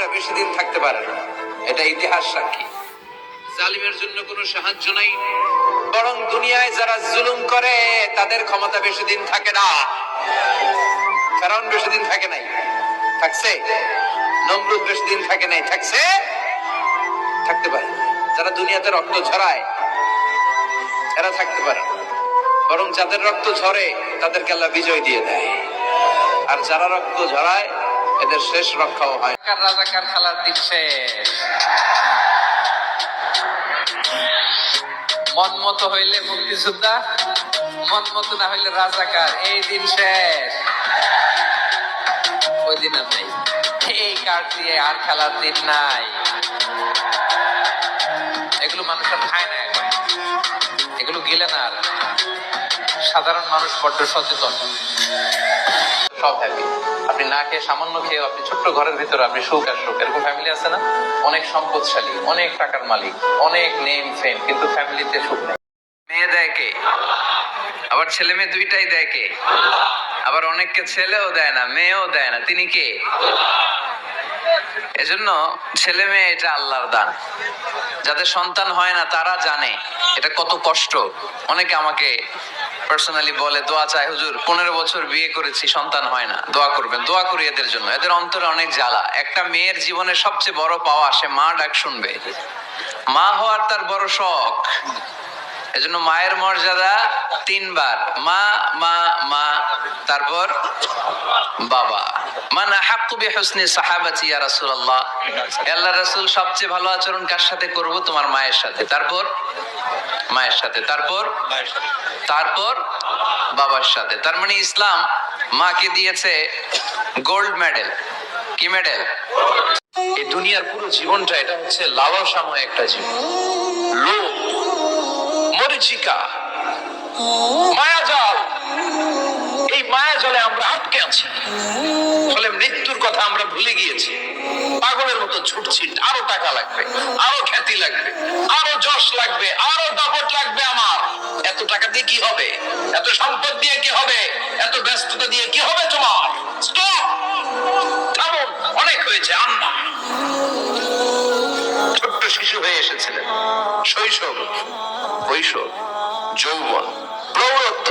জালিমরা বেশি দিন থাকতে পারে না। এটা ইতিহাস সাক্ষী। জালিমের জন্য কোনো সাহায্য নাই। বরং দুনিয়ায় যারা জুলুম করে, তাদের ক্ষমতা বেশি দিন থাকে না। কারণ বেশি দিন থাকে নাই। থাকছে? নমরুদ বেশি দিন থাকে নাই। থাকছে? থাকতে পারে। যারা দুনিয়াতে রক্ত ঝরায়, এরা থাকতে পারে বরং যাদের রক্ত ঝরে, তাদেরকে আল্লাহ বিজয় দিয়ে দেয়। আর যারা রক্ত ঝরায় এদের শেষ রক্ষাও হয়। রাজাকার খেলার দিন শেষ? মন মতো হইলে মুক্তিযোদ্ধা, মন মতো না হইলে রাজাকার, এই দিন শেষ। ওই দিন আর নেই। এই কার্ড দিয়ে আর খেলার দিন নাই? এগুলো মানুষের খায় না এগুলো গেলে না আর। সাধারণ মানুষ বড্ড সচেতন। সব হ্যাপি আপনি না খেয়ে সামান্য খেয়ে আপনি ছোট্ট ঘরের ভিতরে আপনি সুখ আর সুখ। এরকম ফ্যামিলি আছে না? অনেক সম্পদশালী, অনেক টাকার মালিক, অনেক নেম ফেম কিন্তু ফ্যামিলিতে সুখ নেই। মেয়ে দেয় কে? আবার ছেলে মেয়ে দুইটাই দেয় কে? আবার অনেককে ছেলেও দেয় না, মেয়েও দেয় না। তিনি কে? এজন্য ছেলে মেয়ে এটা আল্লাহর দান। যাদের সন্তান হয় না, তারা জানে এটা কত কষ্ট। অনেকে আমাকে পার্সোনালি বলে, দোয়া চাই, হুজুর, পনেরো বছর বিয়ে করেছি, সন্তান হয় না। দোয়া করবেন, দোয়া করি এদের জন্য। এদের অন্তরে অনেক জ্বালা। একটা মেয়ের জীবনের সবচেয়ে বড় পাওয়া, সে মা ডাক শুনবে। মা হওয়ার তার বড় শখ। এজন্য মায়ের মর্যাদা তিনবার। মা মা তারপর বাবা। মানে হাক্কু বিহুসনি সাহাবাতি ইয়া রাসূলুল্লাহ? আল্লাহ রাসূল, সবচেয়ে ভালো আচরণ কার সাথে করব? তোমার মায়ের সাথে। তারপর? মায়ের সাথে। তারপর? তারপর? বাবার সাথে। তার মানে ইসলাম মাকে দিয়েছে গোল্ড মেডেল। কি মেডেল? এই দুনিয়ার পুরো জীবনটা এটা হচ্ছে লালসাময় একটা জীবন। লোভ, মরিচিকা, মায়াজাল এই মায়াজলে আমরা আটকে আছি। ফলে মৃত্যুর কথা আমরা ভুলে গিয়েছি। পাগলের মতো ছুটছি, আরও টাকা লাগবে, আরও খ্যাতি লাগবে, আরও যশ লাগবে, আরও দাপট লাগবে আমার। এত টাকা দিয়ে কি হবে? এত সম্পদ দিয়ে কি হবে? এত ব্যস্ততা দিয়ে কি হবে তোমার? অনেক হয়েছে আন্না ছোট্ট শিশু হয়ে এসেছিলেন। শৈশব কৈশোর যৌবন, প্রৌঢ়ত্ব।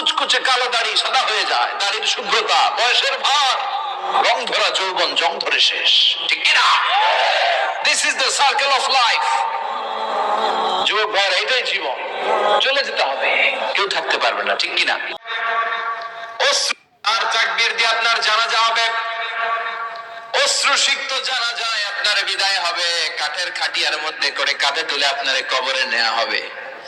কুচকুচে কালো দাড়ি সাদা হয়ে যায়। দাড়ির শুভ্রতা, বয়সের ভার। রং ধরা যৌবন, জং ধরে শেষ। ঠিক কিনা? This is the circle of life যুবক ভাইয়ের এটাই জীবন। চলে যেতে হবে। কেউ থাকতে পারবে না, ঠিক কিনা? আর তাকবীর দিয়ে আপনার জানাজা হবে। অশ্রু সিক্ত জানা যায় আপনার বিদায় হবে। কাঠের খাটিয়ার মধ্যে করে কাঁধে তুলে আপনার কবরে নেওয়া হবে।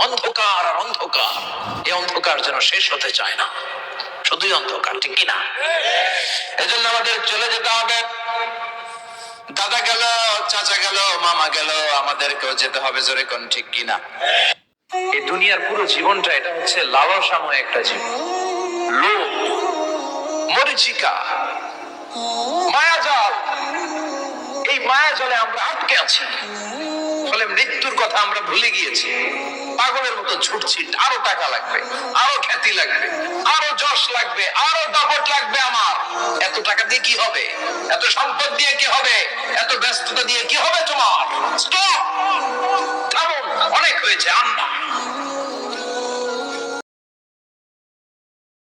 অন্ধকার আর অন্ধকার। এই অন্ধকার যেন শেষ হতে চায় না। শুধুই অন্ধকার, ঠিক কিনা? এজন্য আমাদের চলে যেতে হবে। দাদা গেল, চাচা গেল, মামা গেল, আমাদেরকেও যেতে হবে জোরে কোন ঠিক কিনা? এই দুনিয়ার পুরো জীবনটা এটা হচ্ছে লালসাময় একটা জীবন। লোভ, মরিচিকা, মায়াজাল। এই মায়াজলে আমরা আটকে আছি। ফলে মৃত্যুর কথা আমরা ভুলে গিয়েছি। পাগলের মতো ছুটছি, আরও টাকা লাগবে, আরও খ্যাতি লাগবে, আরও যশ লাগবে, আরও দাপট লাগবে আমার। এত টাকা দিয়ে কি হবে? এত সম্পদ দিয়ে কি হবে? এত ব্যস্ততা দিয়ে কি হবে